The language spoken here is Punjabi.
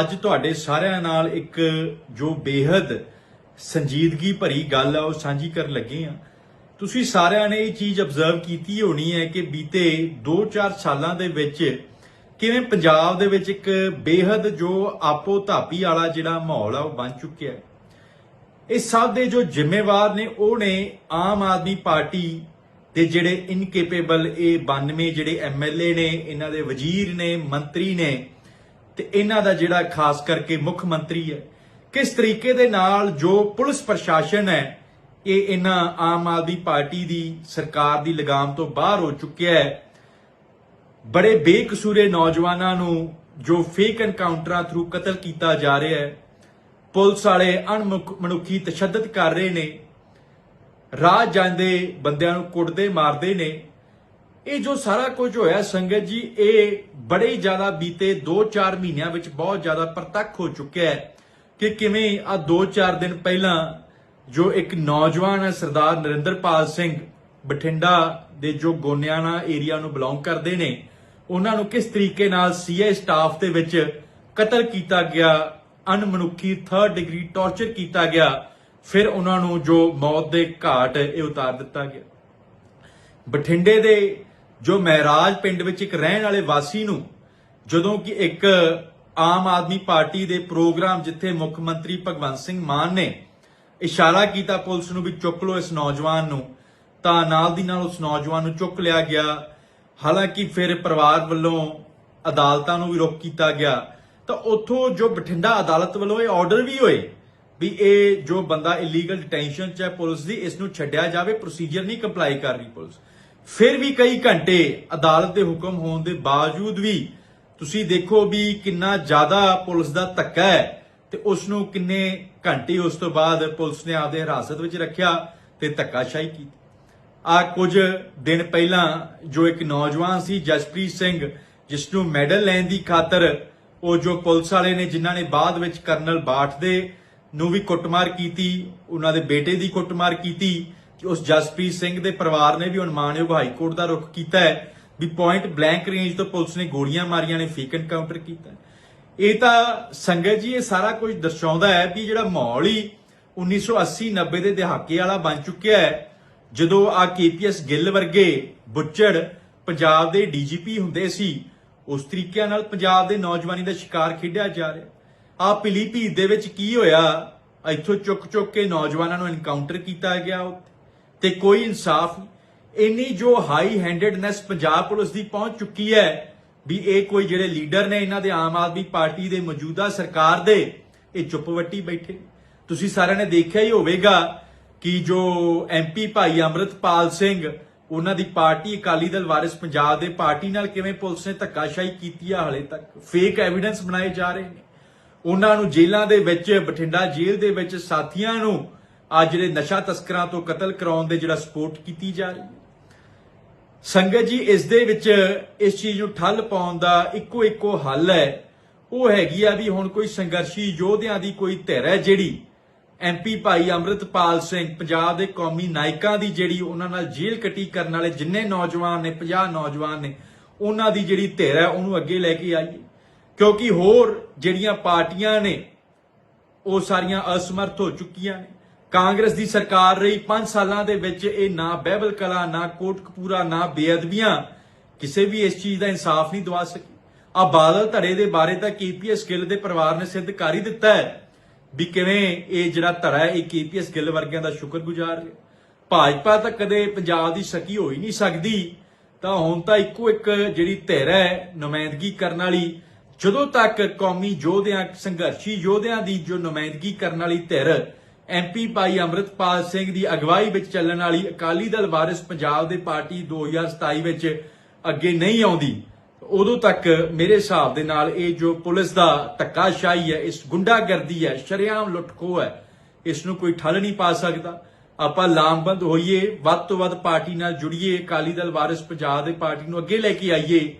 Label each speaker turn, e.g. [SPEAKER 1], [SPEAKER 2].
[SPEAKER 1] ਅੱਜ ਤੁਹਾਡੇ ਸਾਰਿਆਂ ਨਾਲ ਇੱਕ ਜੋ ਬੇहद ਸੰਜੀਦਗੀ ਭਰੀ ਗੱਲ ਆ, ਉਹ ਸਾਂਝੀ ਕਰਨ ਲੱਗੇ ਆ। ਤੁਸੀਂ ਸਾਰਿਆਂ ਨੇ ਇਹ ਚੀਜ਼ ਅਬਜ਼ਰਵ ਕੀਤੀ ਹੋਣੀ ਹੈ ਕਿ ਬੀਤੇ 2-4 ਸਾਲਾਂ ਦੇ ਵਿੱਚ ਕਿਵੇਂ ਪੰਜਾਬ ਦੇ ਵਿੱਚ ਇੱਕ ਬੇहद ਜੋ ਆਪੋ ਧਾਪੀ ਵਾਲਾ ਜਿਹੜਾ ਮਾਹੌਲ ਆ, ਉਹ ਬਣ ਚੁੱਕਿਆ ਹੈ। ਇਹ ਸਭ ਦੇ ਜੋ ਜ਼ਿੰਮੇਵਾਰ ਨੇ, ਉਹ ਨੇ ਆਮ ਆਦਮੀ ਪਾਰਟੀ ਤੇ ਜਿਹੜੇ ਇਨਕੇਪੇਬਲ ਇਹ 92 ਜਿਹੜੇ ਐਮਐਲਏ ਨੇ, ਇਹਨਾਂ ਦੇ ਵਜ਼ੀਰ ਨੇ, ਮੰਤਰੀ ਨੇ ਤੇ ਇਹਨਾਂ ਦਾ ਜਿਹੜਾ ਖਾਸ ਕਰਕੇ ਮੁੱਖ ਮੰਤਰੀ ਹੈ, ਕਿਸ ਤਰੀਕੇ ਦੇ ਨਾਲ ਜੋ ਪੁਲਿਸ ਪ੍ਰਸ਼ਾਸਨ ਹੈ, ਇਹ ਇਹਨਾਂ ਆਮ ਆਦਮੀ ਪਾਰਟੀ ਦੀ ਸਰਕਾਰ ਦੀ ਲਗਾਮ ਤੋਂ ਬਾਹਰ ਹੋ ਚੁੱਕਿਆ ਹੈ, ਬੜੇ ਬੇਕਸੂਰੇ ਨੌਜਵਾਨਾਂ ਨੂੰ ਜੋ ਫੇਕ ਐਨਕਾਊਂਟਰਾਂ ਥਰੂ ਕਤਲ ਕੀਤਾ ਜਾ ਰਿਹਾ ਹੈ, ਪੁਲਿਸ ਵਾਲੇ ਅਣਮਨੁੱਖ ਮਨੁੱਖੀ ਤਸ਼ੱਦਦ ਕਰ ਰਹੇ ਨੇ, ਰਾਹ ਜਾਂਦੇ ਬੰਦਿਆਂ ਨੂੰ ਕੁੱਟਦੇ, ਮਾਰਦੇ ਨੇ ਇਹ ਜੋ ਸਾਰਾ ਕੁਝ ਹੋਇਆ ਸੰਗਤ ਜੀ, ਇਹ ਬੜੇ ਜ਼ਿਆਦਾ ਬੀਤੇ 2-4 ਮਹੀਨਿਆਂ ਵਿੱਚ ਬਹੁਤ ਜ਼ਿਆਦਾ ਪ੍ਰਤੱਖ ਹੋ ਚੁੱਕਿਆ ਹੈ ਕਿ ਕਿਵੇਂ ਆ 2-4 ਦਿਨ ਪਹਿਲਾਂ ਜੋ ਇੱਕ ਨੌਜਵਾਨ ਹੈ, ਸਰਦਾਰ ਨਰਿੰਦਰਪਾਲ ਸਿੰਘ ਬਠਿੰਡਾ ਦੇ ਜੋ ਗੋਨਿਆਣਾ ਏਰੀਆ ਨੂੰ ਬਿਲੋਂਗ ਕਰਦੇ ਨੇ, ਉਹਨਾਂ ਨੂੰ ਕਿਸ ਤਰੀਕੇ ਨਾਲ ਸੀਆਈ ਸਟਾਫ ਦੇ ਵਿੱਚ ਕਤਲ ਕੀਤਾ ਗਿਆ, ਅਣਮਨੁੱਖੀ 3rd ਡਿਗਰੀ ਟਾਰਚਰ ਕੀਤਾ ਗਿਆ, ਫਿਰ ਉਹਨਾਂ ਨੂੰ ਜੋ ਮੌਤ ਦੇ ਘਾਟ ਇਹ ਉਤਾਰ ਦਿੱਤਾ ਗਿਆ। ਬਠਿੰਡੇ ਦੇ ਜੋ ਮਹਿਰਾਜ ਪਿੰਡ ਵਿੱਚ ਇੱਕ ਰਹਿਣ ਵਾਲੇ ਵਾਸੀ ਨੂੰ, ਜਦੋਂ ਕਿ ਇੱਕ ਆਮ ਆਦਮੀ ਪਾਰਟੀ ਦੇ ਪ੍ਰੋਗਰਾਮ ਜਿੱਥੇ ਮੁੱਖ ਮੰਤਰੀ ਭਗਵੰਤ ਸਿੰਘ ਮਾਨ ਨੇ ਇਸ਼ਾਰਾ ਕੀਤਾ ਪੁਲਿਸ ਨੂੰ ਵੀ ਚੁੱਕ ਲਓ ਇਸ ਨੌਜਵਾਨ ਨੂੰ, ਤਾਂ ਨਾਲ ਦੀ ਨਾਲ ਉਸ ਨੌਜਵਾਨ ਨੂੰ ਚੁੱਕ ਲਿਆ ਗਿਆ। ਹਾਲਾਂਕਿ ਫਿਰ ਪਰਿਵਾਰ ਵੱਲੋਂ ਅਦਾਲਤਾਂ ਨੂੰ ਵੀ ਰੋਕ ਕੀਤਾ ਗਿਆ। ਤਾਂ ਉੱਥੋਂ ਜੋ ਬਠਿੰਡਾ ਅਦਾਲਤ ਵੱਲੋਂ ਇਹ ਆਰਡਰ ਵੀ ਹੋਏ ਵੀ ਇਹ ਜੋ ਬੰਦਾ ਇਲੀਗਲ ਡਿਟੈਂਸ਼ਨ ਚ ਹੈ ਪੁਲਿਸ ਦੀ, ਇਸ ਨੂੰ ਛੱਡਿਆ ਜਾਵੇ ਪ੍ਰੋਸੀਜਰ ਨਹੀਂ ਕੰਪਲਾਈ ਕਰ ਰਹੀ ਪੁਲਿਸ। ਫਿਰ ਵੀ ਕਈ ਘੰਟੇ ਅਦਾਲਤ ਦੇ ਹੁਕਮ ਹੋਣ ਦੇ ਬਾਵਜੂਦ ਵੀ ਤੁਸੀਂ ਦੇਖੋ ਵੀ ਕਿੰਨਾ ਜ਼ਿਆਦਾ ਪੁਲਿਸ ਦਾ ਧੱਕਾ ਹੈ ਤੇ ਉਸ ਨੂੰ ਕਿੰਨੇ ਘੰਟੇ ਉਸ ਤੋਂ ਬਾਅਦ ਪੁਲਿਸ ਨੇ ਆਪਦੇ ਹਿਰਾਸਤ ਵਿੱਚ ਰੱਖਿਆ ਤੇ ਧੱਕਾਸ਼ਾਹੀ ਕੀਤੀ। ਆ ਕੁਝ ਦਿਨ ਪਹਿਲਾਂ ਜੋ ਇੱਕ ਨੌਜਵਾਨ ਸੀ ਜਸਪ੍ਰੀਤ ਸਿੰਘ ਜਿਸ ਨੂੰ ਮੈਡਲ ਲੈਣ ਦੀ ਖਾਤਰ ਉਹ ਜੋ ਪੁਲਿਸ ਵਾਲੇ ਨੇ ਜਿਨ੍ਹਾਂ ਨੇ ਬਾਅਦ ਵਿੱਚ ਕਰਨਲ ਬਾਠ ਦੇ ਨੂੰ ਵੀ ਕੁੱਟਮਾਰ ਕੀਤੀ, ਉਹਨਾਂ ਦੇ ਬੇਟੇ ਦੀ ਕੁੱਟਮਾਰ ਕੀਤੀ ਉਸ ਜਸਪ੍ਰੀਤ ਸਿੰਘ ਦੇ ਪਰਿਵਾਰ ਨੇ ਵੀ ਹੁਣ ਮਾਨਯੋਗ ਹਾਈ ਕੋਰਟ ਦਾ ਰੁਖ ਕੀਤਾ ਹੈ ਵੀ ਪੁਆਇੰਟ ਬਲੈਂਕ ਰੇਂਜ ਤੋਂ ਪੁਲਿਸ ਨੇ ਗੋਲੀਆਂ ਮਾਰੀਆਂ ਨੇ ਫੇਕ ਐਨਕਾਊਂਟਰ ਕੀਤਾ ਇਹ ਤਾਂ ਸੰਗਤ ਜੀ, ਇਹ ਸਾਰਾ ਕੁਝ ਦਰਸਾਉਂਦਾ ਹੈ ਵੀ ਜਿਹੜਾ ਮਾਹੌਲ ਹੀ 1980 90 ਦੇ ਦਹਾਕੇ ਵਾਲਾ ਬਣ ਚੁੱਕਿਆ ਹੈ, ਜਦੋਂ ਆ ਕੇਪੀਐਸ ਗਿੱਲ ਵਰਗੇ ਬੁੱਚੜ ਪੰਜਾਬ ਦੇ ਡੀਜੀਪੀ ਹੁੰਦੇ ਸੀ, ਉਸ ਤਰੀਕੇ ਨਾਲ ਪੰਜਾਬ ਦੇ ਨੌਜਵਾਨੀ ਦਾ ਸ਼ਿਕਾਰ ਖੇਡਿਆ ਜਾ ਰਿਹਾ ਆ ਪਿਲੀਪੀਤ ਦੇ ਵਿੱਚ ਕੀ ਹੋਇਆ? ਇੱਥੋਂ ਚੁੱਕ ਚੁੱਕ ਕੇ ਨੌਜਵਾਨਾਂ ਨੂੰ ਐਨਕਾਊਂਟਰ ਕੀਤਾ ਗਿਆ ਉੱਥੇ। ਤੇ ਕੋਈ ਇਨਸਾਫ ਨਹੀਂ। ਇੰਨੀ ਜੋ ਹਾਈ ਹੈਂਡਡਨੈਸ ਪੰਜਾਬ ਪੁਲਿਸ ਦੀ ਪਹੁੰਚ ਚੁੱਕੀ ਹੈ ਵੀ ਇਹ ਕੋਈ ਜਿਹੜੇ ਲੀਡਰ ਨੇ ਇਹਨਾਂ ਦੇ ਆਮ ਆਦਮੀ ਪਾਰਟੀ ਦੇ ਮੌਜੂਦਾ ਸਰਕਾਰ ਦੇ, ਇਹ ਚੁੱਪਵੱਟੀ ਬੈਠੇ ਤੁਸੀਂ ਸਾਰਿਆਂ ਨੇ ਦੇਖਿਆ ਹੀ ਹੋਵੇਗਾ ਕਿ ਜੋ ਐਮਪੀ ਭਾਈ ਅੰਮ੍ਰਿਤਪਾਲ ਸਿੰਘ, ਉਹਨਾਂ ਦੀ ਪਾਰਟੀ ਅਕਾਲੀ ਦਲ ਵਾਰਿਸ ਪੰਜਾਬ ਦੇ ਪਾਰਟੀ ਨਾਲ ਕਿਵੇਂ ਪੁਲਿਸ ਨੇ ਧੱਕਾਸ਼ਾਹੀ ਕੀਤੀ ਆ ਹਲੇ ਤੱਕ? ਫੇਕ ਐਵੀਡੈਂਸ ਬਣਾਏ ਜਾ ਰਹੇ ਨੇ। ਉਹਨਾਂ ਨੂੰ ਜੇਲ੍ਹਾਂ ਦੇ ਵਿੱਚ, ਬਠਿੰਡਾ ਜੇਲ੍ਹ ਦੇ ਵਿੱਚ ਸਾਥੀਆਂ ਨੂੰ ਆ ਜਿਹੜੇ ਨਸ਼ਾ ਤਸਕਰਾਂ ਤੋਂ ਕਤਲ ਕਰਾਉਣ ਦੇ ਜਿਹੜਾ ਸਪੋਰਟ ਕੀਤੀ ਜਾ ਰਹੀ ਹੈ। ਸੰਗਤ ਜੀ, ਇਸ ਦੇ ਵਿੱਚ ਇਸ ਚੀਜ਼ ਨੂੰ ਠੱਲ ਪਾਉਣ ਦਾ ਇੱਕੋ ਇੱਕੋ ਹੱਲ ਹੈ। ਉਹ ਹੈਗੀ ਆ ਵੀ ਹੁਣ ਕੋਈ ਸੰਘਰਸ਼ੀ ਯੋਧਿਆਂ ਦੀ ਕੋਈ ਧਿਰ ਹੈ ਜਿਹੜੀ ਐਮਪੀ ਭਾਈ ਅੰਮ੍ਰਿਤਪਾਲ ਸਿੰਘ, ਪੰਜਾਬ ਦੇ ਕੌਮੀ ਨਾਇਕਾਂ ਦੀ ਜਿਹੜੀ ਉਹਨਾਂ ਨਾਲ ਜੇਲ੍ਹ ਕੱਟੀ ਕਰਨ ਵਾਲੇ ਜਿੰਨੇ ਨੌਜਵਾਨ ਨੇ 50 ਨੌਜਵਾਨ ਨੇ, ਉਹਨਾਂ ਦੀ ਜਿਹੜੀ ਧਿਰ ਹੈ, ਉਹਨੂੰ ਅੱਗੇ ਲੈ ਕੇ ਆਈਏ। ਕਿਉਂਕਿ ਹੋਰ ਜਿਹੜੀਆਂ ਪਾਰਟੀਆਂ ਨੇ, ਉਹ ਸਾਰੀਆਂ ਅਸਮਰਥ ਹੋ ਚੁੱਕੀਆਂ ਨੇ। ਕਾਂਗਰਸ ਦੀ ਸਰਕਾਰ ਰਹੀ 5 ਸਾਲਾਂ ਦੇ ਵਿੱਚ ਇਹ ਨਾ ਬਹਿਬਲ ਕਲਾ, ਨਾ ਕੋਟਕਪੂਰਾ, ਨਾ ਬੇਅਦਬੀਆਂ। ਕਿਸੇ ਵੀ ਇਸ ਚੀਜ਼ ਦਾ ਇਨਸਾਫ ਨਹੀਂ ਦਵਾ ਸਕੀ। ਆ ਬਾਦਲ ਧੜੇ ਦੇ ਬਾਰੇ ਤਾਂ ਕੇਪੀਐਸ ਗਿੱਲ ਦੇ ਪਰਿਵਾਰ ਨੇ ਸਿੱਧ ਕਰ ਹੀ ਦਿੱਤਾ ਹੈ ਵੀ ਕਿਵੇਂ ਇਹ ਜਿਹੜਾ ਧੜਾ ਹੈ, ਇਹ ਕੇਪੀਐਸ ਗਿੱਲ ਵਰਗਿਆਂ ਦਾ ਸ਼ੁਕਰਗੁਜ਼ਾਰ ਹੈ। ਭਾਜਪਾ ਤਾਂ ਕਦੇ ਪੰਜਾਬ ਦੀ ਸਕੀ ਹੋ ਹੀ ਨਹੀਂ ਸਕਦੀ, ਤਾਂ ਹੁਣ ਤਾਂ ਇੱਕੋ ਇੱਕ ਜਿਹੜੀ ਧਿਰ ਹੈ, ਨੁਮਾਇੰਦਗੀ ਕਰਨ ਵਾਲੀ, ਜਦੋਂ ਤੱਕ ਕੌਮੀ ਯੋਧਿਆਂ, ਸੰਘਰਸ਼ੀ ਯੋਧਿਆਂ ਦੀ ਜੋ ਨੁਮਾਇੰਦਗੀ ਕਰਨ ਵਾਲੀ ਧਿਰ ਐਮਪੀ ਭਾਈ ਅੰਮ੍ਰਿਤਪਾਲ ਸਿੰਘ ਦੀ ਅਗਵਾਈ ਵਿੱਚ ਚੱਲਣ ਵਾਲੀ ਅਕਾਲੀ ਦਲ ਵਾਰਿਸ ਪੰਜਾਬ ਦੇ ਪਾਰਟੀ 2027 ਵਿੱਚ ਅੱਗੇ ਨਹੀਂ ਆਉਂਦੀ, ਉਦੋਂ ਤੱਕ ਮੇਰੇ ਹਿਸਾਬ ਦੇ ਨਾਲ ਇਹ ਜੋ ਪੁਲਿਸ ਦਾ ਧੱਕਾਸ਼ਾਹੀ ਹੈ, ਇਸ ਗੁੰਡਾਗਰਦੀ ਹੈ, ਸ਼ਰੇਆਮ ਲੁੱਟਖੋ ਹੈ, ਇਸ ਨੂੰ ਕੋਈ ਠੱਲ ਨਹੀਂ ਪਾ ਸਕਦਾ। ਆਪਾਂ ਲਾਮਬੰਦ ਹੋਈਏ, ਵੱਧ ਤੋਂ ਵੱਧ ਪਾਰਟੀ ਨਾਲ ਜੁੜੀਏ, ਅਕਾਲੀ ਦਲ ਵਾਰਿਸ ਪੰਜਾਬ ਦੇ ਪਾਰਟੀ ਨੂੰ ਅੱਗੇ ਲੈ ਕੇ ਆਈਏ।